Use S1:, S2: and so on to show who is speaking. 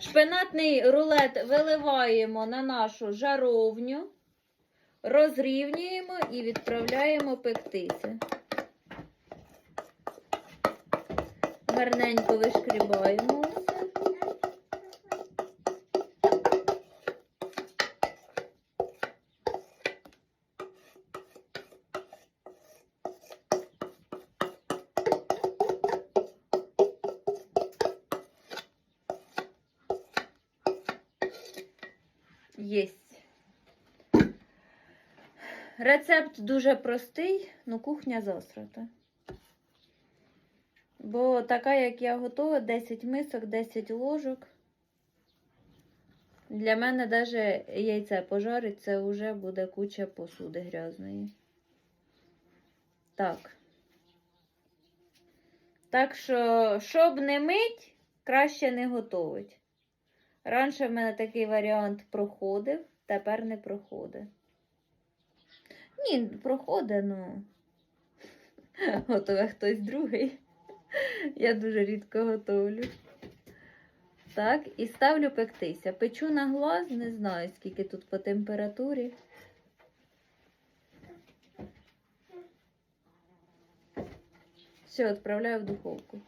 S1: Шпинатний рулет виливаємо на нашу жаровню, розрівнюємо і відправляємо пектися. Гарненько вишкрібаємо. Єсть. Рецепт дуже простий, ну кухня засрата. Бо така, як я готова, 10 мисок, 10 ложок. Для мене навіть яйце пожарить, це вже буде куча посуди грязної. Так. Так що, щоб не мить, краще не готовить. Раніше в мене такий варіант проходив, тепер не проходить. Ні, проходить, ну. Готове хтось другий. Я дуже рідко готовлю. Так, і ставлю пектися. Печу на глаз, не знаю, скільки тут по температурі. Все, відправляю в духовку.